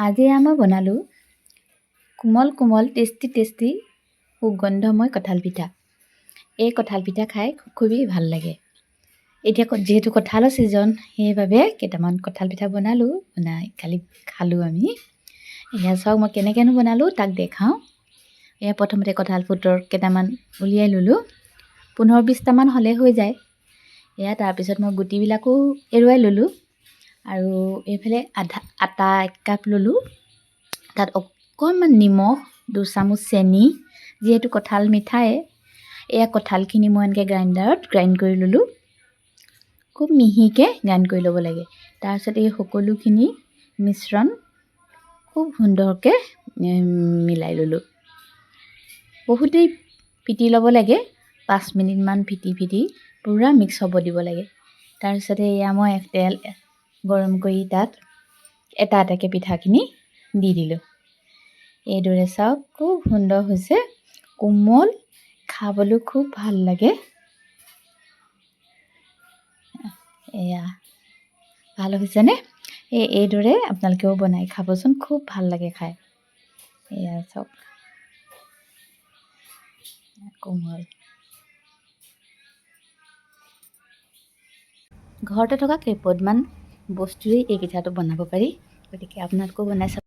আজি মই বনালোঁ কোমল কোমল টেষ্টি টেষ্টি সুগন্ধময় কঁঠাল পিঠা। এই কঁঠাল পিঠা খাই খুবেই ভাল লাগে। এতিয়া যিহেতু কঁঠালৰ ছিজন সেইবাবে কেইটামান কঁঠাল পিঠা বনালোঁ বনাই কালি খালোঁ আমি। এয়া চাওক মই কেনেকৈনো বনালোঁ তাক দেখাওঁ। এয়া প্ৰথমতে কঁঠাল ফুটৰ কেইটামান উলিয়াই ল'লোঁ। পোন্ধৰ বিছটামান হ'লে হৈ যায়। এয়া তাৰপিছত মই গুটিবিলাকো এৰুৱাই ল'লোঁ। আৰু এইফালে আধা আটা এক কাপ ল'লোঁ। তাত অকণমান নিমখ দুচামুচ চেনি যিহেতু কঁঠাল মিঠাই এয়া কঁঠালখিনি মই এনেকৈ গ্ৰাইণ্ডাৰত গ্ৰাইণ্ড কৰি ল'লোঁ। খুব মিহিকৈ গ্ৰাইণ্ড কৰি ল'ব লাগে। তাৰপিছত এই সকলোখিনি মিশ্ৰণ খুব সুন্দৰকৈ মিলাই ল'লোঁ। বহুতেই ফিটি ল'ব লাগে পাঁচ মিনিটমান ফিটি ফিটি পূৰা মিক্স হ'ব দিব লাগে। তাৰপিছতে এয়া মই তেল গৰম কৰি তাত এটা এটাকৈ পিঠাখিনি দি দিলোঁ। এইদৰে চাওক, খুব সুন্দৰ হৈছে। কোমল, খাবলৈ খুব ভালো লাগে। এয়া, ভালো হৈছেনে? এই, এইদৰে আপোনালোকেও বনাই খাবচোন, খুব ভালো লাগে খাই। এয়া চাওক। কোমল। ঘৰতে থকা কেইপদমান বস্তুৰেই এই পিঠাটো বনাব পাৰি। গতিকে আপোনালোকেও বনাই চাব